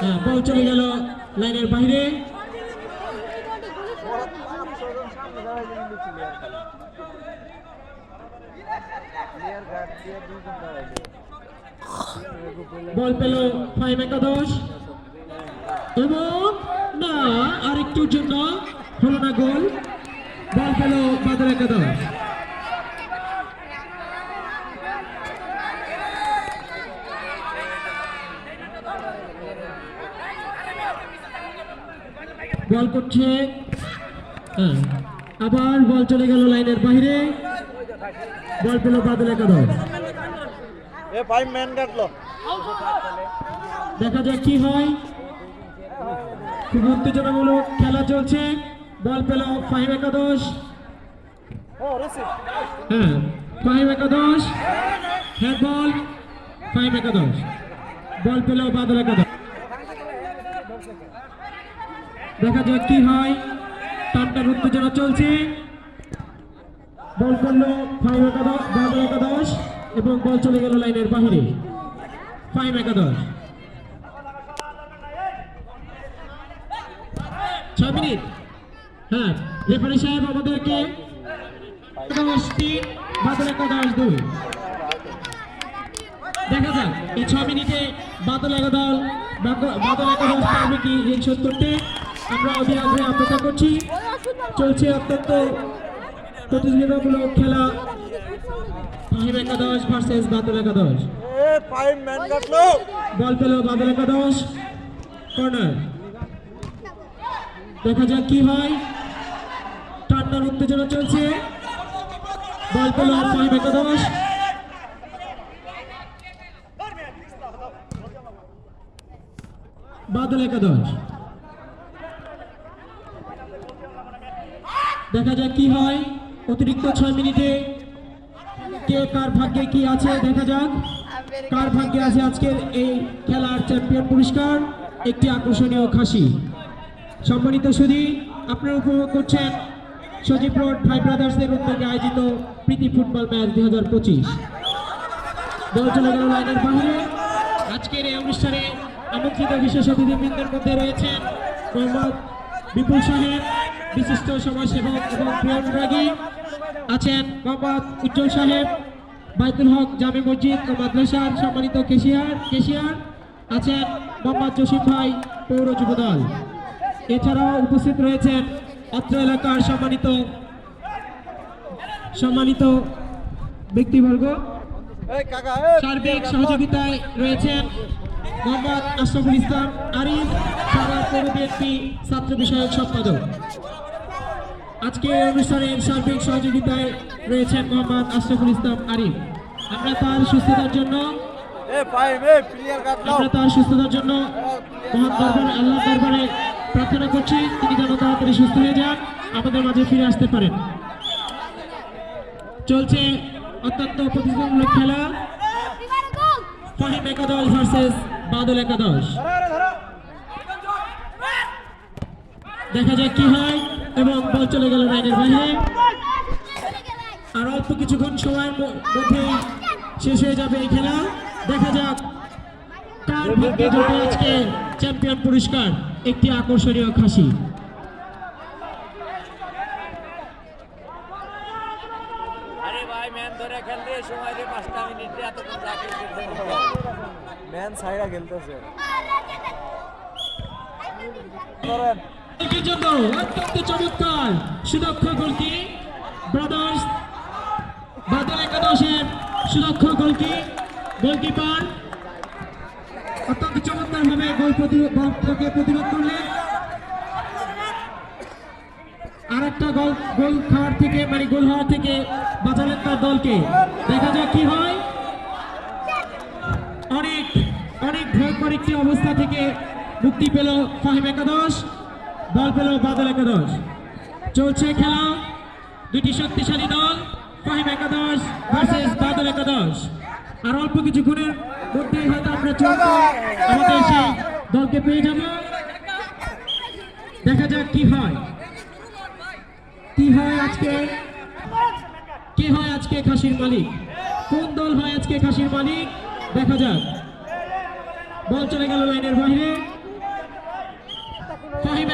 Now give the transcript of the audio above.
হ্যাঁ চলে গেল লাইনের বাইরে। বল পেল ফাইভ একাদশ। এবং, না, আরেকটুর জন্য হলো না গোল। বল পেল বাদল একাদশ। বল করছে। হ্যাঁ। আবার বল চলে গেল লাইনের বাইরে। বল পেল বাদল একাদশ দেখা যাক কি হয়। খুব উত্তেজনামূলক খেলা চলছে। বল পেল ফাইভ একাদশ। হ্যাঁ ফাইভ একাদশ। হ্যাঁ বল। ফাইভ একাদশ। বল পেল বাদল একাদশ। দেখা যাক কি হয়। টানটার উত্তেজনা চলছে। বল করল ফাইভ একাদশ বাদল একাদশ, এবং বল চলে গেল লাইনের বাহিরে। ফাইভ একাদশ। ছয় মিনিট। হ্যাঁ রেফারি সাহেব আমাদেরকে একাদশ তিন বাদল একাদশ দুই। দেখা যাক, এই ছ মিনিটে বাদল একাদল বাদ- বাদল একাদশ পারবে কি এই সত্তরটি আমরা অধীর আগ্রহে অপেক্ষা করছি। চলছে অত্যন্ত প্রতিযোগিতামূলক খেলা। ফাহিম একাদশ ভার্সেস বাদল একাদশ। বল পেল বাদল একাদশ। কর্নার। দেখা যাক কি হয়। ঠান্ডার উত্তেজনা চলছে। বল পেল ফাহিম একাদশ। বাদল একাদশ। দেখা যাক কি হয়। অতিরিক্ত ছয় মিনিটে। কে কার ভাগ্যে কি আছে, দেখা যাক। কার ভাগ্যে আছে আজকের এই খেলার চ্যাম্পিয়ন পুরস্কার? একটি আকর্ষণীয় খাসি। সম্মানিত সুধী, আপনারা উপভোগ করছেন সজীব রোড, ভাই ব্রাদার্সের উদ্যোগে আয়োজিত প্রীতি ফুটবল ম্যাচ দুই হাজার পঁচিশ। দল লাইনের বাহিরে আজকের এই অনুষ্ঠানে আমন্ত্রিত বিশেষ অতিথিবৃন্দের মধ্যে রয়েছেন মোহাম্মদ বিপুল সাহেব বিশিষ্ট সমাজসেবক এবং প্রিয়রাগী আছেন মোহাম্মদ উজ্জ্বল সাহেব, বাইতুল হক জামে মসজিদ ও মাদ্রাসার সম্মানিত কেশিয়ার কেশিয়ার আছেন মোহাম্মদ জসিম ভাই পৌর যুবদল। এছাড়াও উপস্থিত রয়েছেন অত্র এলাকার সম্মানিত সম্মানিত ব্যক্তিবর্গ। সার্বিক সহযোগিতায় রয়েছেন মোহাম্মদ আশরাফুল ইসলাম আরিফ সাভার পৌর বিএনপি ছাত্র বিষয়ক সম্পাদক। আজকে অনুষ্ঠানের সার্বিক সহযোগিতায় রয়েছেন মোহাম্মদ আশরাফুল ইসলাম আরিফ। আমরা তার সুস্থতার জন্য এ ফাইভ এ প্লেয়ার কাটলো আমরা তার সুস্থতার জন্য মহান দরবারে আল্লাহ দরবারে প্রার্থনা করছি। তিনি যেন তাড়াতাড়ি সুস্থ হয়ে যান আমাদের মাঝে ফিরে আসতে পারেন। চলছে অত্যন্ত প্রতিযোগিতামূলক খেলা। ফাহিম একাদশ ভার্সেস বাদল একাদশ। দেখা যাক কি হয় এবং বল চলে গেল লাইনের বাইরে। আর অল্প কিছুক্ষণ সময়ের ম- মধ্যেই শেষ হয়ে যাবে এই খেলা। দেখা যাক কার ভাগ্যে জোটে আজকে চ্যাম্পিয়ন পুরস্কার একটি আকর্ষণীয় খাসি। আরে ভাই ম্যান ধরে খেলতে সময় রে পাঁচটা মিনিট যাকে ম্যান সাইরা খেলতেছে করেন জন্য অত্যন্ত চমৎকার, সুদক্ষ গোলকি। ব্রাদার্স বাদল একাদশের সুদক্ষ গোলকি, গোলকিপার। অত্যন্ত চমৎকার ভাবে গোল প্রতি- গোলকে প্রতিরোধ করলেন। আর একটা গোল গোল খাওয়ার থেকে মানে গোল হওয়ার থেকে বাঁচালেন তার দলকে। দেখা যাক কি হয়। ভয়ঙ্কর একটি অবস্থা থেকে মুক্তি পেল ফাহিম একাদশ, দল পেল বাদল একাদশ। চলছে খেলা, দুটি শক্তিশালী দল ফাহিম একাদশ ভার্সেস বাদল একাদশ। আর অল্প কিছুক্ষণের মধ্যেই হয়তো আমরা চলতে আমাদের সেই দলকে পেয়ে যাব। দেখা যাক কি হয়। কি হয় আজকে? কে হয় আজকে খাসির মালিক? কোন দল হয় আজকে খাসির মালিক? দেখা যাক। বল চলে গেল লাইনের বাইরে ফাহিম